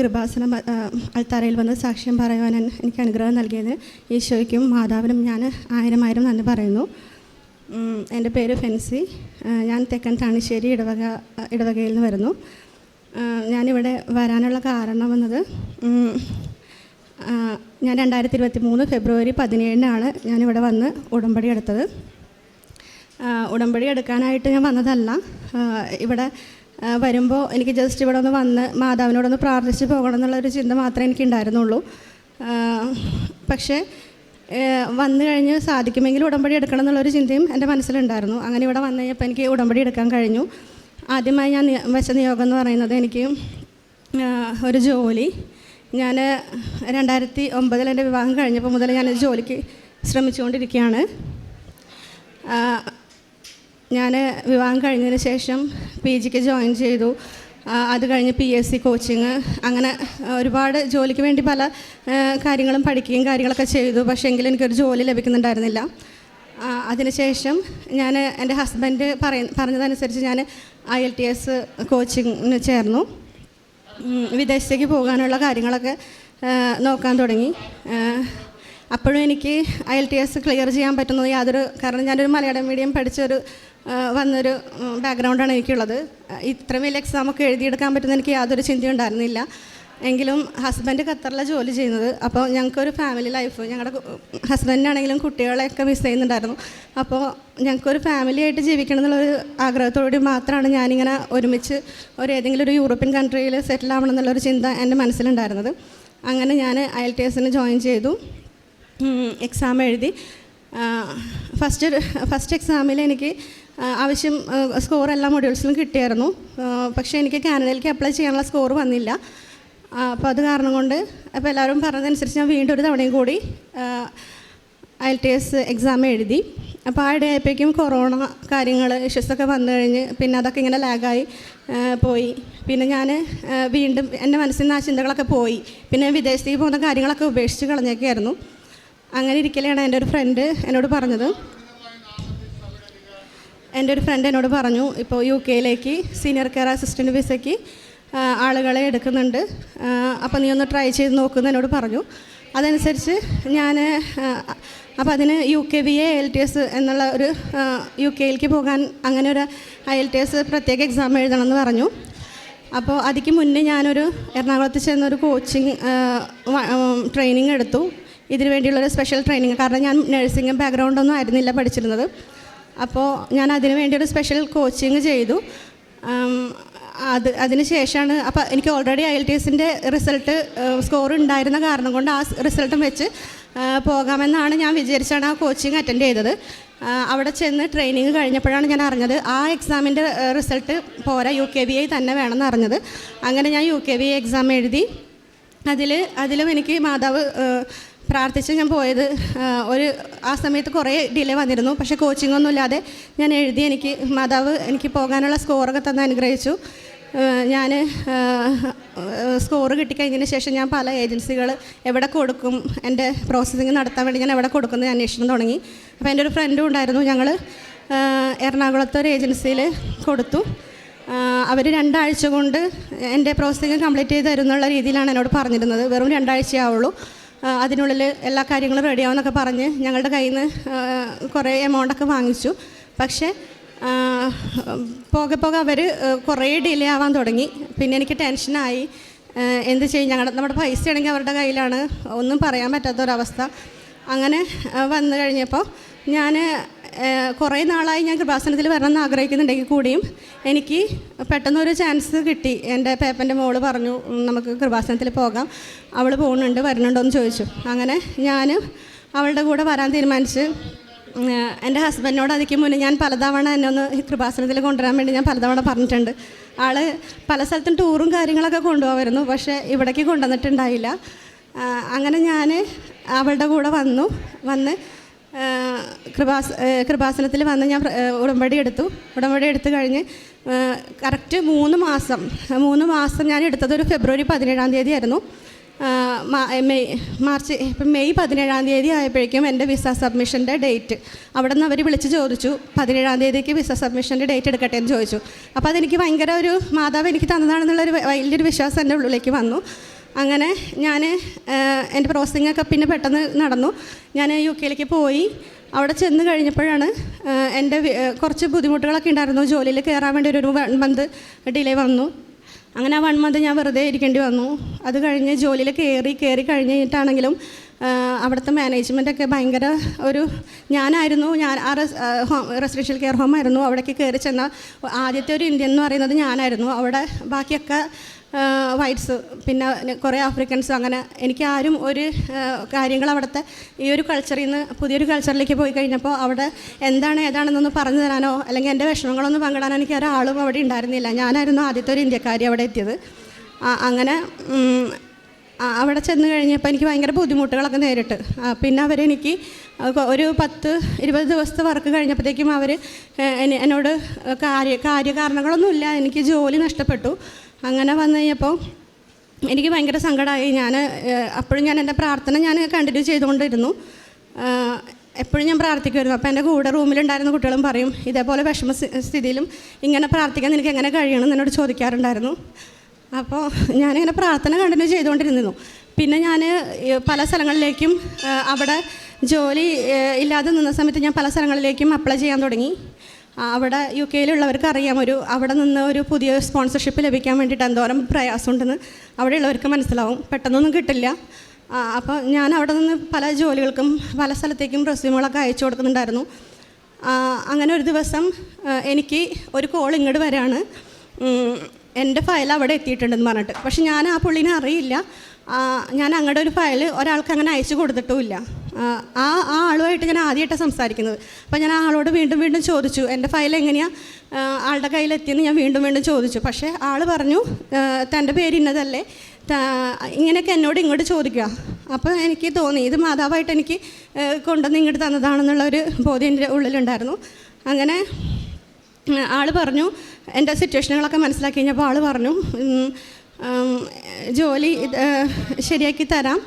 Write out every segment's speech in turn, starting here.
കൃപാസനം അൾത്താരയിൽ വന്ന് സാക്ഷ്യം പറയുവാൻ എനിക്ക് അനുഗ്രഹം നൽകിയത് ഈശോയ്ക്കും മാതാവിനും ഞാൻ ആയിരം ആയിരം നന്ദി പറയുന്നു. എന്റെ പേര് ഫെൻസി. ഞാൻ തെക്കൻ താണിശ്ശേരി ഇടവക ഇടവകയിൽ നിന്ന് വരുന്നു. ഞാനിവിടെ വരാനുള്ള കാരണം എന്നത് ഞാൻ രണ്ടായിരത്തി ഇരുപത്തി മൂന്ന് ഫെബ്രുവരി പതിനേഴിനാണ് ഞാനിവിടെ വന്ന് ഉടമ്പടി എടുത്തത്. ഉടമ്പടി എടുക്കാനായിട്ട് ഞാൻ വന്നതല്ല. ഇവിടെ വരുമ്പോൾ എനിക്ക് ജസ്റ്റ് ഇവിടെ ഒന്ന് വന്ന് മാതാവിനോടൊന്ന് പ്രാർത്ഥിച്ച് പോകണം എന്നുള്ളൊരു ചിന്ത മാത്രമേ എനിക്ക് ഉണ്ടായിരുന്നുള്ളൂ പക്ഷേ വന്നു കഴിഞ്ഞ് സാധിക്കുമെങ്കിൽ ഉടമ്പടി എടുക്കണം എന്നുള്ളൊരു ചിന്തയും എന്റെ മനസ്സിലുണ്ടായിരുന്നു. അങ്ങനെ ഇവിടെ വന്നു കഴിഞ്ഞപ്പോൾ എനിക്ക് ഉടമ്പടി എടുക്കാൻ കഴിഞ്ഞു. ആദ്യമായി ഞാൻ വെച്ച നിയോഗം എന്ന് പറയുന്നത് എനിക്ക് ഒരു ജോലി. ഞാൻ രണ്ടായിരത്തി ഒമ്പതിൽ എന്റെ വിവാഹം കഴിഞ്ഞപ്പോൾ മുതൽ ഞാൻ ജോലിക്ക് ശ്രമിച്ചുകൊണ്ടിരിക്കുകയാണ്. ഞാൻ വിവാഹം കഴിഞ്ഞതിന് ശേഷം പി ജിക്ക് ജോയിൻ ചെയ്തു. അത് കഴിഞ്ഞ് പി എസ് സി കോച്ചിങ് അങ്ങനെ ഒരുപാട് ജോലിക്ക് വേണ്ടി പല കാര്യങ്ങളും പഠിക്കുകയും കാര്യങ്ങളൊക്കെ ചെയ്തു. പക്ഷേ എങ്കിലും എനിക്കൊരു ജോലി ലഭിക്കുന്നുണ്ടായിരുന്നില്ല. അതിനുശേഷം ഞാൻ എന്റെ ഹസ്ബൻഡ് പറയ പറഞ്ഞതനുസരിച്ച് ഞാൻ ഐ എൽ ടി എസ് കോച്ചിങ്ങിന് ചേർന്നു. വിദേശത്തേക്ക് പോകാനുള്ള കാര്യങ്ങളൊക്കെ നോക്കാൻ തുടങ്ങി. അപ്പോഴും എനിക്ക് I L T S clear ചെയ്യാൻ പറ്റുന്നത് യാതൊരു കാരണം ഞാനൊരു മലയാളം മീഡിയം പഠിച്ചൊരു വന്നൊരു ബാക്ക്ഗ്രൗണ്ടാണ് എനിക്കുള്ളത്. ഇത്രയും വലിയ എക്സാമൊക്കെ എഴുതിയെടുക്കാൻ പറ്റുന്ന എനിക്ക് യാതൊരു ചിന്തയും ഉണ്ടായിരുന്നില്ല. എങ്കിലും ഹസ്ബൻഡ് ഖത്തറിലെ ജോലി ചെയ്യുന്നത്. അപ്പോൾ ഞങ്ങൾക്കൊരു ഫാമിലി ലൈഫ് ഞങ്ങളുടെ ഹസ്ബൻഡിനാണെങ്കിലും കുട്ടികളെയൊക്കെ മിസ് ചെയ്യുന്നുണ്ടായിരുന്നു. അപ്പോൾ ഞങ്ങൾക്കൊരു ഫാമിലി ആയിട്ട് ജീവിക്കണം എന്നുള്ളൊരു ആഗ്രഹത്തോടുകൂടി മാത്രമാണ് ഞാനിങ്ങനെ ഒരുമിച്ച് ഒരു ഏതെങ്കിലും ഒരു യൂറോപ്യൻ കൺട്രിയിൽ സെറ്റിൽ ആവണം എന്നുള്ളൊരു ചിന്ത എന്റെ മനസ്സിലുണ്ടായിരുന്നത്. അങ്ങനെ ഞാൻ ഐ എൽ ടി എസിന് ജോയിൻ ചെയ്തു. എക്സാം എഴുതി. ഫസ്റ്റ് ഫസ്റ്റ് എക്സാമിൽ എനിക്ക് ആവശ്യം സ്കോർ എല്ലാ മൊഡ്യൂൾസിലും കിട്ടിയായിരുന്നു. പക്ഷേ എനിക്ക് കാനഡയിലേക്ക് അപ്ലൈ ചെയ്യാനുള്ള സ്കോർ വന്നില്ല. അപ്പോൾ അത് കാരണം കൊണ്ട് അപ്പോൾ എല്ലാവരും പറഞ്ഞതനുസരിച്ച് ഞാൻ വീണ്ടും ഒരു തവണയും കൂടി ഐ ടി എസ് എക്സാം എഴുതി. അപ്പോൾ ആ ഇടയായപ്പോഴേക്കും കൊറോണ കാര്യങ്ങൾ ഇഷ്യൂസൊക്കെ വന്നു കഴിഞ്ഞ് പിന്നെ അതൊക്കെ ഇങ്ങനെ ലാഗായി പോയി. പിന്നെ ഞാൻ വീണ്ടും എന്റെ മനസ്സിൽ നിന്ന് ആ ചിന്തകളൊക്കെ പോയി. പിന്നെ വിദേശത്തേക്ക് പോകുന്ന കാര്യങ്ങളൊക്കെ ഉപേക്ഷിച്ച് കളഞ്ഞേക്കായിരുന്നു അങ്ങനെ ഇരിക്കലാണ് എന്റെ ഒരു ഫ്രണ്ട് എന്നോട് പറഞ്ഞത്. എന്റെ ഒരു ഫ്രണ്ട് എന്നോട് പറഞ്ഞു ഇപ്പോൾ യു കെയിലേക്ക് സീനിയർ കെയർ അസിസ്റ്റന്റ് വിസയ്ക്ക് ആളുകളെ എടുക്കുന്നുണ്ട്. അപ്പോൾ നീ ഒന്ന് ട്രൈ ചെയ്ത് നോക്കുന്ന എന്നോട് പറഞ്ഞു. അതനുസരിച്ച് ഞാൻ അപ്പോൾ അതിന് U K V A L T S എന്നുള്ള ഒരു യു കെയിലേക്ക് പോകാൻ അങ്ങനെ ഒരു ഐ എൽ ടി എസ് പ്രത്യേക എക്സാം എഴുതണം എന്ന് പറഞ്ഞു. അപ്പോൾ അതിക്ക് മുന്നേ ഞാനൊരു എറണാകുളത്ത് ചെന്നൊരു കോച്ചിങ് ട്രെയിനിങ് എടുത്തു. ഇതിനു വേണ്ടിയുള്ളൊരു സ്പെഷ്യൽ ട്രെയിനിങ് കാരണം ഞാൻ നഴ്സിംഗ് ബാക്ക്ഗ്രൗണ്ടൊന്നും ആയിരുന്നില്ല പഠിച്ചിരുന്നത്. അപ്പോൾ ഞാൻ അതിനു വേണ്ടി ഒരു സ്പെഷ്യൽ കോച്ചിങ് ചെയ്തു അത് അതിന് ശേഷമാണ് അപ്പോൾ എനിക്ക് ഓൾറെഡി ഐ എൽ ടി എസിന്റെ റിസൾട്ട് സ്കോർ ഉണ്ടായിരുന്ന കാരണം കൊണ്ട് ആ റിസൾട്ടും വെച്ച് പോകാമെന്നാണ് ഞാൻ വിചാരിച്ചാണ് ആ കോച്ചിങ് അറ്റൻഡ് ചെയ്തത്. അവിടെ ചെന്ന് ട്രെയിനിങ് കഴിഞ്ഞപ്പോഴാണ് ഞാൻ അറിഞ്ഞത് ആ എക്സാമിന്റെ റിസൾട്ട് പോരാ യു കെ ബി ഐ തന്നെ വേണമെന്ന് അറിഞ്ഞത്. അങ്ങനെ ഞാൻ യു കെ ബി എക്സാം എഴുതി. അതിൽ അതിലും എനിക്ക് മാതാവ് പ്രാർത്ഥിച്ച് ഞാൻ പോയത്. ഒരു ആ സമയത്ത് കുറേ ഡിലേ വന്നിരുന്നു. പക്ഷേ കോച്ചിങ് ഒന്നും ഇല്ലാതെ ഞാൻ എഴുതി എനിക്ക് മാതാവ് എനിക്ക് പോകാനുള്ള സ്കോറൊക്കെ തന്ന് അനുഗ്രഹിച്ചു. ഞാൻ സ്കോർ കിട്ടിക്കഴിഞ്ഞതിന് ശേഷം ഞാൻ പല ഏജൻസികൾ എവിടെ കൊടുക്കും എന്റെ പ്രോസസ്സിങ് നടത്താൻ വേണ്ടി ഞാൻ എവിടെ കൊടുക്കുന്നത് അന്വേഷണം തുടങ്ങി. അപ്പോൾ എന്റെ ഒരു ഫ്രണ്ടും ഉണ്ടായിരുന്നു ഞങ്ങൾ എറണാകുളത്തെ ഒരു ഏജൻസിയിൽ കൊടുത്തു. അവർ രണ്ടാഴ്ച കൊണ്ട് എന്റെ പ്രോസസ്സിങ് കംപ്ലീറ്റ് ചെയ്ത് തരുന്നുള്ള രീതിയിലാണ് എന്നോട് പറഞ്ഞിരുന്നത്. വെറും രണ്ടാഴ്ചയാവുള്ളൂ അതിനുള്ളിൽ എല്ലാ കാര്യങ്ങളും റെഡിയാവുമെന്നൊക്കെ പറഞ്ഞ് ഞങ്ങളുടെ കയ്യിൽ നിന്ന് കുറേ എമൗണ്ടൊക്കെ വാങ്ങിച്ചു. പക്ഷേ പോകെ പോകെ അവർ കുറേ ഡിലേ ആവാൻ തുടങ്ങി. പിന്നെ എനിക്ക് ടെൻഷനായി എന്ത് ചെയ്യും? ഞങ്ങളുടെ നമ്മുടെ പൈസ ആണെങ്കിൽ അവരുടെ കയ്യിലാണ്. ഒന്നും പറയാൻ പറ്റാത്തൊരവസ്ഥ. അങ്ങനെ വന്നു കഴിഞ്ഞപ്പോൾ ഞാൻ കുറേ നാളായി ഞാൻ കൃപാസനത്തിൽ എന്ന് ആഗ്രഹിക്കുന്നുണ്ടെങ്കിൽ കൂടിയും എനിക്ക് പെട്ടെന്നൊരു ചാൻസ് കിട്ടി. എന്റെ പേപ്പന്റെ മോൾ പറഞ്ഞു നമുക്ക് കൃപാസനത്തിൽ പോകാം. അവൾ പോകുന്നുണ്ട് വരുന്നുണ്ടോ എന്ന് ചോദിച്ചു. അങ്ങനെ ഞാൻ അവളുടെ കൂടെ വരാൻ തീരുമാനിച്ച് എന്റെ ഹസ്ബൻഡിനോട് അതിക്ക് മുന്നേ ഞാൻ പലതവണ എന്നെ ഒന്ന് കൃപാസനത്തിൽ കൊണ്ടുവരാൻ വേണ്ടി ഞാൻ പലതവണ പറഞ്ഞിട്ടുണ്ട്. ആൾ പല സ്ഥലത്തും ടൂറും കാര്യങ്ങളൊക്കെ കൊണ്ടുപോകാമായിരുന്നു പക്ഷേ ഇവിടേക്ക് കൊണ്ടുവന്നിട്ടുണ്ടായില്ല. അങ്ങനെ ഞാൻ അവളുടെ കൂടെ വന്നു. വന്ന് കൃപാസ് കൃപാസനത്തിൽ വന്ന് ഞാൻ ഉടമ്പടി എടുത്തു. ഉടമ്പടി എടുത്തു കഴിഞ്ഞ് കറക്റ്റ് മൂന്ന് മാസം മൂന്ന് മാസം ഞാൻ എടുത്തത് ഒരു ഫെബ്രുവരി പതിനേഴാം തീയതി ആയിരുന്നു മെയ് മാർച്ച് ഇപ്പം മെയ് പതിനേഴാം തീയതി ആയപ്പോഴേക്കും എന്റെ വിസ സബ്മിഷന്റെ ഡേറ്റ്. അവിടെ നിന്ന് അവർ വിളിച്ച് ചോദിച്ചു പതിനേഴാം തീയതിക്ക് വിസ സബ്മിഷന്റെ ഡേറ്റ് എടുക്കട്ടെ എന്ന് ചോദിച്ചു. അപ്പോൾ അതെനിക്ക് ഭയങ്കര ഒരു മാതാവ് എനിക്ക് തന്നതാണെന്നുള്ളൊരു വലിയൊരു വിശ്വാസം എന്റെ ഉള്ളിലേക്ക് വന്നു. അങ്ങനെ ഞാൻ എന്റെ പ്രോസസ്സിങ്ങൊക്കെ പിന്നെ പെട്ടെന്ന് നടന്നു. ഞാൻ യു കെയിലേക്ക് പോയി. അവിടെ ചെന്ന് കഴിഞ്ഞപ്പോഴാണ് എന്റെ കുറച്ച് ബുദ്ധിമുട്ടുകളൊക്കെ ഉണ്ടായിരുന്നു. ജോലിയിൽ കയറാൻ വേണ്ടി ഒരു വൺ മന്ത് ഡിലേ വന്നു. അങ്ങനെ ആ വൺ മന്ത് ഞാൻ വെറുതെ ഇരിക്കേണ്ടി വന്നു. അത് കഴിഞ്ഞ് ജോലിയിൽ കയറി കയറി കഴിഞ്ഞ് കഴിഞ്ഞിട്ടാണെങ്കിലും അവിടുത്തെ മാനേജ്മെന്റൊക്കെ ഭയങ്കര ഒരു ഞാനായിരുന്നു. ഞാൻ ആ res home residential care home ആയിരുന്നു അവിടേക്ക് കയറി ചെന്ന ആദ്യത്തെ ഒരു ഇന്ത്യൻ എന്ന് പറയുന്നത് ഞാനായിരുന്നു. അവിടെ ബാക്കിയൊക്കെ വൈറ്റ്സ് പിന്നെ കുറേ ആഫ്രിക്കൻസ് അങ്ങനെ എനിക്ക് ആരും ഒരു കാര്യങ്ങൾ അവിടുത്തെ ഈ ഒരു കൾച്ചറിൽ നിന്ന് പുതിയൊരു കൾച്ചറിലേക്ക് പോയി കഴിഞ്ഞപ്പോൾ അവിടെ എന്താണ് ഏതാണെന്നൊന്ന് പറഞ്ഞു തരാനോ? അല്ലെങ്കിൽ എന്റെ വിഷമങ്ങളൊന്നും പങ്കിടാനോ എനിക്ക് ഒരാളും അവിടെ ഉണ്ടായിരുന്നില്ല. ഞാനായിരുന്നു ആദ്യത്തെ ഒരു ഇന്ത്യക്കാരി അവിടെ എത്തിയത്. അങ്ങനെ അവിടെ ചെന്ന് കഴിഞ്ഞപ്പോൾ എനിക്ക് ഭയങ്കര ബുദ്ധിമുട്ടുകളൊക്കെ നേരിട്ട്. പിന്നെ അവരെനിക്ക് ഒരു പത്ത് ഇരുപത് ദിവസത്തെ വർക്ക് കഴിഞ്ഞപ്പോഴത്തേക്കും അവർ എന്നോട് കാര്യ കാര്യകാരണങ്ങളൊന്നുമില്ല. എനിക്ക് ജോലി നഷ്ടപ്പെട്ടു. അങ്ങനെ വന്നു കഴിഞ്ഞപ്പോൾ എനിക്ക് ഭയങ്കര സങ്കടമായി. ഞാൻ അപ്പോഴും ഞാൻ എന്റെ പ്രാർത്ഥന ഞാൻ കണ്ടിന്യൂ ചെയ്തുകൊണ്ടിരുന്നു. എപ്പോഴും ഞാൻ പ്രാർത്ഥിക്കുമായിരുന്നു. അപ്പോൾ എന്റെ കൂടെ റൂമിലുണ്ടായിരുന്ന കുട്ടികളും പറയും ഇതേപോലെ വിഷമ സ്ഥിതിയിലും ഇങ്ങനെ പ്രാർത്ഥിക്കാൻ നിനക്ക് എങ്ങനെ കഴിയണം? എന്ന് എന്നോട് ചോദിക്കാറുണ്ടായിരുന്നു. അപ്പോൾ ഞാനിങ്ങനെ പ്രാർത്ഥന കണ്ടിന്യൂ ചെയ്തുകൊണ്ടിരുന്നു പിന്നെ ഞാൻ പല സ്ഥലങ്ങളിലേക്കും അവിടെ ജോലി ഇല്ലാതെ നിന്ന സമയത്ത് ഞാൻ പല സ്ഥലങ്ങളിലേക്കും അപ്ലൈ ചെയ്യാൻ തുടങ്ങി. അവിടെ യു കെയിലുള്ളവർക്ക് അറിയാം. ഒരു അവിടെ നിന്ന് ഒരു പുതിയ സ്പോൺസർഷിപ്പ് ലഭിക്കാൻ വേണ്ടിയിട്ട് എന്തോരം പ്രയാസമുണ്ടെന്ന് അവിടെയുള്ളവർക്ക് മനസ്സിലാവും. പെട്ടെന്നൊന്നും കിട്ടില്ല. അപ്പോൾ ഞാൻ അവിടെ നിന്ന് പല ജോലികൾക്കും പല സ്ഥലത്തേക്കും റെസ്യൂമുകളൊക്കെ അയച്ചു കൊടുക്കുന്നുണ്ടായിരുന്നു. അങ്ങനെ ഒരു ദിവസം എനിക്ക് ഒരു കോൾ ഇങ്ങോട്ട് വരാണ്. എന്റെ ഫയൽ അവിടെ എത്തിയിട്ടുണ്ടെന്ന് പറഞ്ഞിട്ട്. പക്ഷെ ഞാൻ ആ പുള്ളിനെ അറിയില്ല. ഞാൻ അങ്ങടെ ഒരു ഫയൽ ഒരാൾക്ക് അങ്ങനെ അയച്ചു കൊടുത്തിട്ടുമില്ല. ആ ആ ആളുമായിട്ട് ഞാൻ ആദ്യമായിട്ടാണ് സംസാരിക്കുന്നത്. അപ്പോൾ ഞാൻ ആളോട് വീണ്ടും വീണ്ടും ചോദിച്ചു എന്റെ ഫയൽ എങ്ങനെയാണ് ആളുടെ കയ്യിലെത്തിയെന്ന് ഞാൻ വീണ്ടും വീണ്ടും ചോദിച്ചു. പക്ഷേ ആൾ പറഞ്ഞു തന്റെ പേര് ഇന്നതല്ലേ? ഇങ്ങനെയൊക്കെ എന്നോട് ഇങ്ങോട്ട് ചോദിക്കുക. അപ്പോൾ എനിക്ക് തോന്നി ഇത് മാതാവായിട്ട് എനിക്ക് കൊണ്ടുവന്ന് ഇങ്ങോട്ട് തന്നതാണെന്നുള്ള ഒരു ബോധ്യം എന്റെ ഉള്ളിലുണ്ടായിരുന്നു. അങ്ങനെ ആൾ പറഞ്ഞു എന്റെ സിറ്റുവേഷനുകളൊക്കെ മനസ്സിലാക്കി. കഴിഞ്ഞപ്പോൾ ആൾ പറഞ്ഞു ജോലി ശരിയാക്കി തരാം.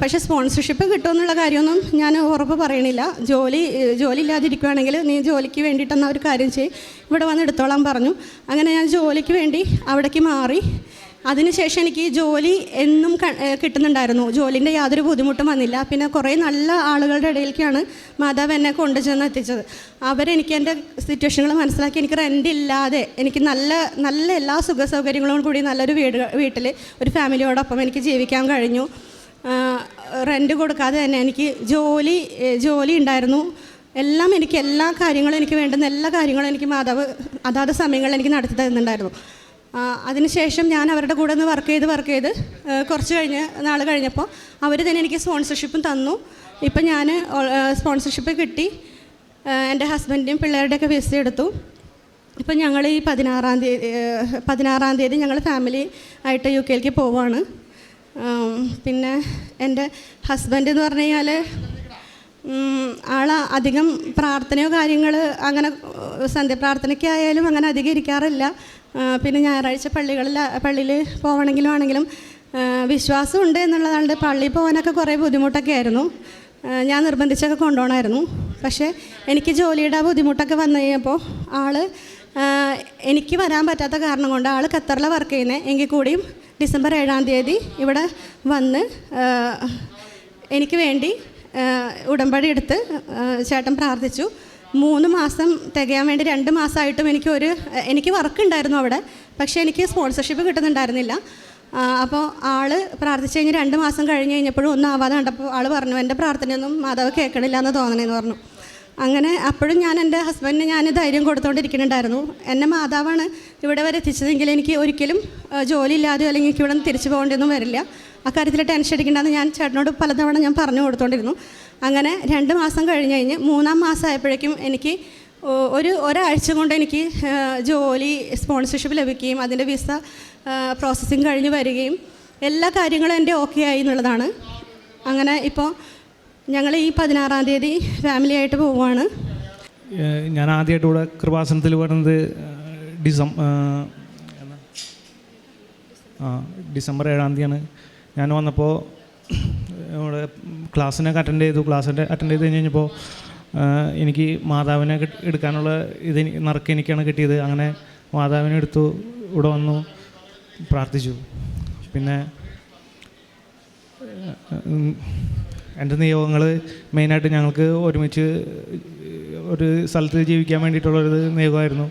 പക്ഷേ സ്പോൺസർഷിപ്പ് കിട്ടുമെന്നുള്ള കാര്യമൊന്നും ഞാൻ ഉറപ്പ് പറയണില്ല. ജോലി ജോലി ഇല്ലാതിരിക്കുകയാണെങ്കിൽ നീ ജോലിക്ക് വേണ്ടിയിട്ടെന്ന ഒരു കാര്യം ചെയ്യും. ഇവിടെ വന്ന് എടുത്തോളാൻ പറഞ്ഞു. അങ്ങനെ ഞാൻ ജോലിക്ക് വേണ്ടി അവിടേക്ക് മാറി. അതിനുശേഷം എനിക്ക് ജോലി എന്നും കിട്ടുന്നുണ്ടായിരുന്നു. ജോലിന്റെ യാതൊരു ബുദ്ധിമുട്ടും വന്നില്ല. പിന്നെ കുറേ നല്ല ആളുകളുടെ ഇടയിലേക്കാണ് മാതാവ് എന്നെ കൊണ്ടുചെന്ന് എത്തിച്ചത്. അവരെനിക്ക് എന്റെ സിറ്റുവേഷനുകൾ മനസ്സിലാക്കി എനിക്ക് റെന്റ് ഇല്ലാതെ എനിക്ക് നല്ല നല്ല എല്ലാ സുഖ സൗകര്യങ്ങളോടും കൂടി നല്ലൊരു വീട് വീട്ടിൽ ഒരു ഫാമിലിയോടൊപ്പം എനിക്ക് ജീവിക്കാൻ കഴിഞ്ഞു. റെന്റ് കൊടുക്കാതെ തന്നെ എനിക്ക് ജോലി ജോലി ഉണ്ടായിരുന്നു. എല്ലാം എനിക്ക് എല്ലാ കാര്യങ്ങളും എനിക്ക് വേണ്ടുന്ന എല്ലാ കാര്യങ്ങളും എനിക്ക് മാതാവ് അതാത് സമയങ്ങളിൽ എനിക്ക് നടത്തി തരുന്നുണ്ടായിരുന്നു അതിനുശേഷം ഞാൻ അവരുടെ കൂടെ ഒന്ന് വർക്ക് ചെയ്ത് വർക്ക് ചെയ്ത് കുറച്ച് കഴിഞ്ഞ് നാൾ കഴിഞ്ഞപ്പോൾ അവർ തന്നെ എനിക്ക് സ്പോൺസർഷിപ്പും തന്നു. ഇപ്പം ഞാൻ സ്പോൺസർഷിപ്പ് കിട്ടി. എന്റെ ഹസ്ബൻഡിന്റെയും പിള്ളേരുടെയൊക്കെ വിസ എടുത്തു. ഇപ്പം ഞങ്ങൾ ഈ പതിനാറാം തീയതി പതിനാറാം തീയതി ഞങ്ങൾ ഫാമിലി ആയിട്ട് യു കെയിലേക്ക് പോവുകയാണ് പിന്നെ എന്റെ ഹസ്ബൻഡ് എന്ന് പറഞ്ഞു കഴിഞ്ഞാൽ ആൾ അധികം പ്രാർത്ഥനയോ കാര്യങ്ങൾ അങ്ങനെ സന്ധ്യപ്രാർത്ഥനയ്ക്കായാലും അങ്ങനെ അധികം ഇരിക്കാറില്ല പിന്നെ ഞായറാഴ്ച പള്ളികളിൽ പള്ളിയിൽ പോകണമെങ്കിലും ആണെങ്കിലും വിശ്വാസം ഉണ്ട് എന്നുള്ളതാണ്ട് പള്ളിയിൽ പോകാനൊക്കെ കുറേ ബുദ്ധിമുട്ടൊക്കെ ആയിരുന്നു. ഞാൻ നിർബന്ധിച്ചൊക്കെ കൊണ്ടുപോകണമായിരുന്നു. പക്ഷേ എനിക്ക് ജോലിയുടെ ബുദ്ധിമുട്ടൊക്കെ വന്നു കഴിഞ്ഞപ്പോൾ ആൾ എനിക്ക് വരാൻ പറ്റാത്ത കാരണം കൊണ്ട് ആൾ ഖത്തറിലെ വർക്ക് ചെയ്യുന്നത് എങ്കിൽ കൂടിയും ഡിസംബർ ഏഴാം തീയതി ഇവിടെ വന്ന് എനിക്ക് വേണ്ടി ഉടമ്പടി എടുത്ത് ചേട്ടൻ പ്രാർത്ഥിച്ചു. മൂന്ന് മാസം തികയാൻ വേണ്ടി രണ്ട് മാസമായിട്ടും എനിക്ക് ഒരു എനിക്ക് വർക്ക് ഉണ്ടായിരുന്നു അവിടെ പക്ഷേ എനിക്ക് സ്പോൺസർഷിപ്പ് കിട്ടുന്നുണ്ടായിരുന്നില്ല. അപ്പോൾ ആൾ പ്രാർത്ഥിച്ച് കഴിഞ്ഞ് രണ്ട് മാസം കഴിഞ്ഞ് കഴിഞ്ഞപ്പോഴും ഒന്നും ആവാതെ കണ്ടപ്പോൾ ആൾ പറഞ്ഞു എന്റെ പ്രാർത്ഥനയൊന്നും മാതാവ് കേൾക്കണില്ല എന്ന് തോന്നണേന്ന് പറഞ്ഞു. അങ്ങനെ അപ്പോഴും ഞാൻ എന്റെ ഹസ്ബൻഡിന് ഞാൻ ധൈര്യം കൊടുത്തുകൊണ്ടിരിക്കുന്നുണ്ടായിരുന്നു എന്നെ മാതാവാണ് ഇവിടെ വരെ എത്തിച്ചതെങ്കിൽ എനിക്ക് ഒരിക്കലും ജോലിയില്ലാതെ അല്ലെങ്കിൽ എനിക്ക് ഇവിടെ നിന്ന് തിരിച്ചു പോകേണ്ടിയൊന്നും വരില്ല. അക്കാര്യത്തിൽ ടെൻഷൻ അടിക്കേണ്ടെന്ന് ഞാൻ ചേട്ടനോട് പലതവണ ഞാൻ പറഞ്ഞു കൊടുത്തോണ്ടിരുന്നു. അങ്ങനെ രണ്ട് മാസം കഴിഞ്ഞ് കഴിഞ്ഞ് മൂന്നാം മാസം ആയപ്പോഴേക്കും എനിക്ക് ഒരു ഒരാഴ്ച കൊണ്ട് എനിക്ക് ജോലി സ്പോൺസർഷിപ്പ് ലഭിക്കുകയും അതിന്റെ വിസ പ്രോസസ്സിങ് കഴിഞ്ഞ് വരികയും എല്ലാ കാര്യങ്ങളും എന്റെ ഓക്കെ ആയി എന്നുള്ളതാണ്. അങ്ങനെ ഇപ്പോൾ ഞങ്ങൾ ഈ പതിനാറാം തീയതി ഫാമിലി ആയിട്ട് പോവുകയാണ്. ഞാൻ ആദ്യമായിട്ട് ഇവിടെ കൃപാസനത്തിൽ വരുന്നത് ഡിസം ആ ഡിസംബർ ഏഴാം തീയതിയാണ്. ഞാൻ വന്നപ്പോൾ ഇവിടെ ക്ലാസ്സിനൊക്കെ അറ്റൻഡ് ചെയ്തു. ക്ലാസ്സിന്റെ അറ്റൻഡ് ചെയ്ത് കഴിഞ്ഞ് കഴിഞ്ഞപ്പോൾ എനിക്ക് മാതാവിനെ എടുക്കാനുള്ള ഇത് നിറക്ക് എനിക്കാണ് കിട്ടിയത്. അങ്ങനെ മാതാവിനെ എടുത്തു ഇവിടെ വന്നു പ്രാർത്ഥിച്ചു. പിന്നെ എന്റെ നിയോഗങ്ങൾ മെയിനായിട്ട് ഞങ്ങൾക്ക് ഒരുമിച്ച് ഒരു സ്ഥലത്ത് ജീവിക്കാൻ വേണ്ടിയിട്ടുള്ളൊരു നിയോഗമായിരുന്നു.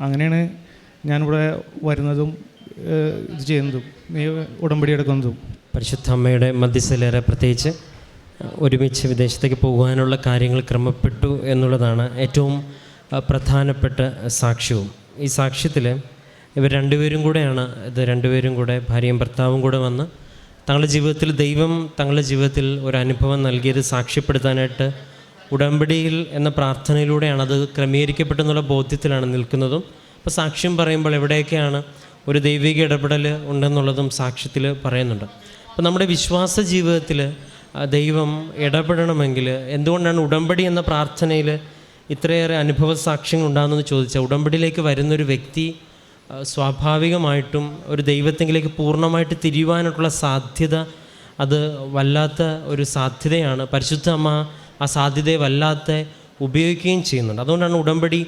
അങ്ങനെയാണ് ഞാനിവിടെ വരുന്നതും ഇത് ചെയ്യുന്നതും ഉടമ്പടി എടുക്കുന്നതും. പരിശുദ്ധ അമ്മയുടെ മധ്യസ്ഥലേറെ പ്രത്യേകിച്ച് ഒരുമിച്ച് വിദേശത്തേക്ക് പോകാനുള്ള കാര്യങ്ങൾ ക്രമപ്പെട്ടു എന്നുള്ളതാണ് ഏറ്റവും പ്രധാനപ്പെട്ട സാക്ഷ്യവും. ഈ സാക്ഷ്യത്തിൽ ഇവർ രണ്ടുപേരും കൂടെയാണ് ഇത് രണ്ടുപേരും കൂടെ ഭാര്യയും ഭർത്താവും കൂടെ വന്ന് തങ്ങളുടെ ജീവിതത്തിൽ ദൈവം തങ്ങളുടെ ജീവിതത്തിൽ ഒരു അനുഭവം നൽകിയത് സാക്ഷ്യപ്പെടുത്താനായിട്ട് ഉടമ്പടിയിൽ എന്ന പ്രാർത്ഥനയിലൂടെയാണ് അത് ക്രമീകരിക്കപ്പെട്ടെന്നുള്ള ബോധ്യത്തിലാണ് നിൽക്കുന്നതും. അപ്പോൾ സാക്ഷ്യം പറയുമ്പോൾ എവിടെയൊക്കെയാണ് ഒരു ദൈവിക ഇടപെടൽ ഉണ്ടെന്നുള്ളതും സാക്ഷ്യത്തിൽ പറയുന്നുണ്ട്. അപ്പോൾ നമ്മുടെ വിശ്വാസ ജീവിതത്തിൽ ദൈവം ഇടപെടണമെങ്കിൽ എന്തുകൊണ്ടാണ് ഉടമ്പടി എന്ന പ്രാർത്ഥനയിൽ ഇത്രയേറെ അനുഭവ സാക്ഷ്യങ്ങൾ ഉണ്ടാകുന്നതെന്ന് ചോദിച്ചാൽ ഉടമ്പടിയിലേക്ക് വരുന്നൊരു വ്യക്തി സ്വാഭാവികമായിട്ടും ഒരു ദൈവത്തെങ്കിലേക്ക് പൂർണമായിട്ട് തിരിയുവാനായിട്ടുള്ള സാധ്യത അത് വല്ലാത്ത ഒരു സാധ്യതയാണ്. പരിശുദ്ധ അമ്മ ആ സാധ്യതയെ വല്ലാത്ത ഉപയോഗിക്കുകയും ചെയ്യുന്നുണ്ട്. അതുകൊണ്ടാണ് ഉടമ്പടി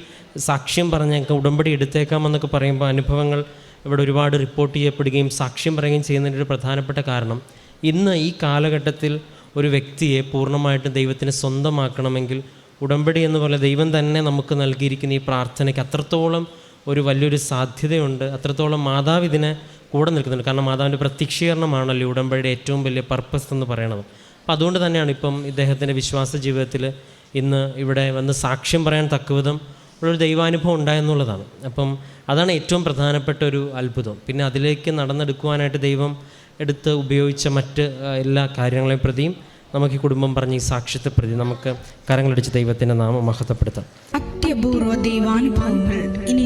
സാക്ഷ്യം പറഞ്ഞേക്കാം ഉടമ്പടി എടുത്തേക്കാമെന്നൊക്കെ പറയുമ്പോൾ അനുഭവങ്ങൾ ഇവിടെ ഒരുപാട് റിപ്പോർട്ട് ചെയ്യപ്പെടുകയും സാക്ഷ്യം പറയുകയും ചെയ്യുന്നതിന്റെ ഒരു പ്രധാനപ്പെട്ട കാരണം ഇന്ന് ഈ കാലഘട്ടത്തിൽ ഒരു വ്യക്തിയെ പൂർണമായിട്ടും ദൈവത്തിന് സ്വന്തമാക്കണമെങ്കിൽ ഉടമ്പടി എന്ന് പറഞ്ഞാൽ ദൈവം തന്നെ നമുക്ക് നൽകിയിരിക്കുന്ന ഈ പ്രാർത്ഥനയ്ക്ക് അത്രത്തോളം ഒരു വലിയൊരു സാധ്യതയുണ്ട്. അത്രത്തോളം മാതാവ് ഇതിനെ കൂടെ നിൽക്കുന്നുണ്ട്. കാരണം മാതാവിന്റെ പ്രത്യക്ഷീകരണമാണല്ലോ ഉടമ്പടിയുടെ ഏറ്റവും വലിയ പർപ്പസ് എന്ന് പറയണത്. അപ്പോൾ അതുകൊണ്ട് തന്നെയാണ് ഇപ്പം ഇദ്ദേഹത്തിന്റെ വിശ്വാസ ജീവിതത്തിൽ ഇന്ന് ഇവിടെ വന്ന് സാക്ഷ്യം പറയാൻ തക്കവിധം ഉള്ളൊരു ദൈവാനുഭവം ഉണ്ടായെന്നുള്ളതാണ്. അപ്പം അതാണ് ഏറ്റവും പ്രധാനപ്പെട്ട ഒരു അത്ഭുതം. പിന്നെ അതിലേക്ക് നടന്നെടുക്കുവാനായിട്ട് ദൈവം എടുത്ത് ഉപയോഗിച്ച മറ്റ് എല്ലാ കാര്യങ്ങളെ പ്രതിയും നമുക്ക് ഈ കുടുംബം പറഞ്ഞ ഈ സാക്ഷ്യത്തെ പ്രതി നമുക്ക് കരങ്ങളടിച്ച് ദൈവത്തിന്റെ നാമം മഹത്വപ്പെടുത്താം. അത്യപൂർവ ദൈവാനുഭവങ്ങൾ. ഇനി